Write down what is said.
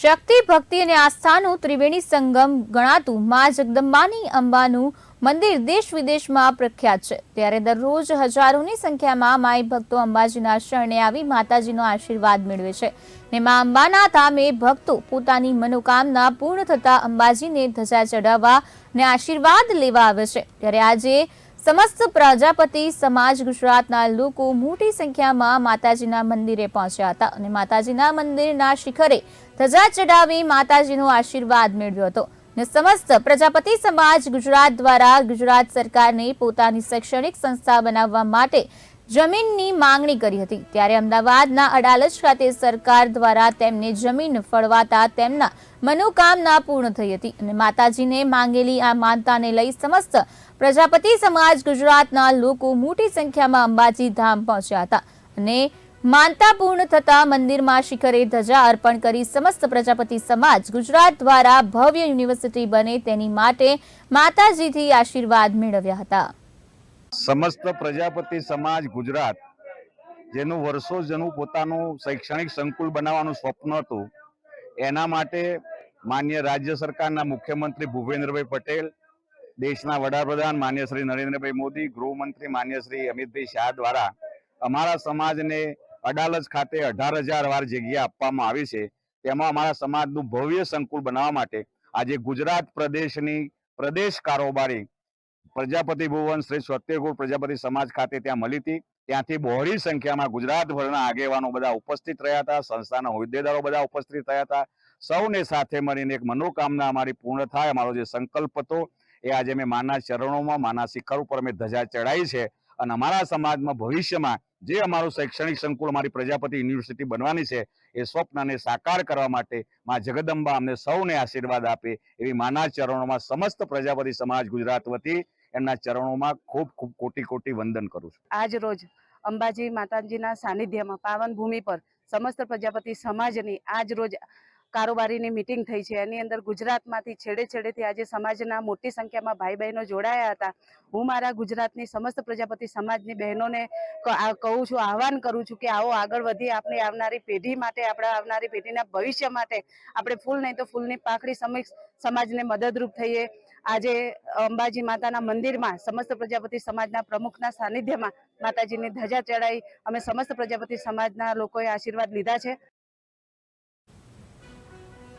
શક્તિ, ભક્તિ અને આસ્થાનું ત્રિવેણી સંગમ ગણાતું મા જગદંબાની અંબાનું મંદિર દેશ વિદેશમાં પ્રખ્યાત છે. ત્યારે દરરોજ હજારોની સંખ્યામાં માઈ ભક્તો અંબાજીના શરણે આવી માતાજીનો આશીર્વાદ મેળવે છે. ને મા અંબાના ધામે ભક્તો પોતાની મનોકામના પૂર્ણ થતા અંબાજીને ધજા ચઢાવવા ને આશીર્વાદ લેવા આવે છે. ત્યારે આજે સમસ્ત પ્રજાપતિ સમાજ ગુજરાતના લોકો મોટી સંખ્યામાં માતાજીના મંદિરે પહોંચ્યા હતા અને માતાજીના મંદિરના શિખરે ધજા ચડાવી માતાજીનો આશીર્વાદ મેળવ્યો હતો. ને સમસ્ત પ્રજાપતિ સમાજ ગુજરાત દ્વારા ગુજરાત સરકારને પોતાની શૈક્ષણિક સંસ્થા બનાવવા માટે જમીનની માંગણી કરી હતી. ત્યારે અમદાવાદના અડાલજ ખાતે સરકાર દ્વારા તેમને જમીન ફળવાતા તેમના મનોકામના પૂર્ણ થઈ હતી અને માતાજીને માંગેલી આ માનતાને લઈ સમસ્ત પ્રજાપતિ સમાજ ગુજરાતના લોકો મોટી સંખ્યામાં અંબાજી ધામ પહોંચ્યા હતા અને માનતા પૂર્ણ થતા મંદિરમાં શિખરે ધજા અર્પણ કરી સમસ્ત પ્રજાપતિ સમાજ ગુજરાત દ્વારા ભવ્ય યુનિવર્સિટી બને તેની માટે માતાજીથી આશીર્વાદ મેળવ્યા હતા. સમસ્ત પ્રજાપતિ સમાજ ગુજરાત, જેનું વર્ષો જૂનું પોતાનું શૈક્ષણિક સંકુલ બનાવવાનું સ્વપ્ન હતું, એના માટે માન્ય રાજ્ય સરકારના મુખ્યમંત્રી ભૂપેન્દ્રભાઈ પટેલ, દેશના વડાપ્રધાન માન્ય શ્રી નરેન્દ્રભાઈ મોદી, ગૃહમંત્રી માન્ય શ્રી અમિતભાઈ શાહ દ્વારા અમારા સમાજને અડાલજ ખાતે અઢાર હજાર વાર જગ્યા આપવામાં આવી છે. તેમાં અમારા સમાજનું ભવ્ય સંકુલ બનાવવા માટે આજે ગુજરાત પ્રદેશની પ્રદેશ કારોબારી પ્રજાપતિ ભુવન શ્રી સત્યગુર પ્રજાપતિ સમાજ ખાતે ત્યાં મળી હતી. ત્યાંથી બહોળી સંખ્યામાં ગુજરાતભરના આગેવાનો બધા ઉપસ્થિત રહ્યા હતા. સંસ્થાના હોદ્દેદારો બધા ઉપસ્થિત થયા હતા. સૌને સાથે મળીને એક મનોકામના અમારી પૂર્ણ થાય. અમારો જે સંકલ્પ હતો એ આજે અમે માના ચરણોમાં, માના શિખર ઉપર અમે ધજા ચડાવી છે અને અમારા સમાજમાં ભવિષ્યમાં જે અમારું શૈક્ષણિક સંકુલ અમારી પ્રજાપતિ યુનિવર્સિટી બનવાની છે એ સ્વપ્નને સાકાર કરવા માટે માં જગદંબા અમને સૌને આશીર્વાદ આપે એવી માના ચરણોમાં સમસ્ત પ્રજાપતિ સમાજ ગુજરાત વતી એમના ચરણોમાં ખૂબ ખૂબ કોટી કોટી વંદન કરું છું. આજ રોજ અંબાજી માતાજીના સાનિધ્યમાં પાવન ભૂમિ પર સમસ્ત પ્રજાપતિ સમાજની આજ રોજ કારોબારીની મિટિંગ થઈ છે. એની અંદર ગુજરાતમાંથી છેડે, છેડેથી આજે સમાજના મોટી સંખ્યામાં ભાઈ બહેનો જોડાયા હતા. હું મારા ગુજરાતની સમસ્ત પ્રજાપતિ સમાજની બહેનોને કહું છું, આહવાન કરું છું કે આવો આગળ વધી આપણી આવનારી પેઢી માટે, આપણા આવનારી પેઢીના ભવિષ્ય માટે આપણે ફૂલ નહીં તો ફૂલની પાખડી સમક્ષ સમાજને મદદરૂપ થઈએ. આજે અંબાજી માતાના મંદિરમાં સમસ્ત પ્રજાપતિ સમાજના પ્રમુખના સાનિધ્યમાં માતાજીની ધજા ચડાઈ. અમે સમસ્ત પ્રજાપતિ સમાજના લોકોએ આશીર્વાદ લીધા છે.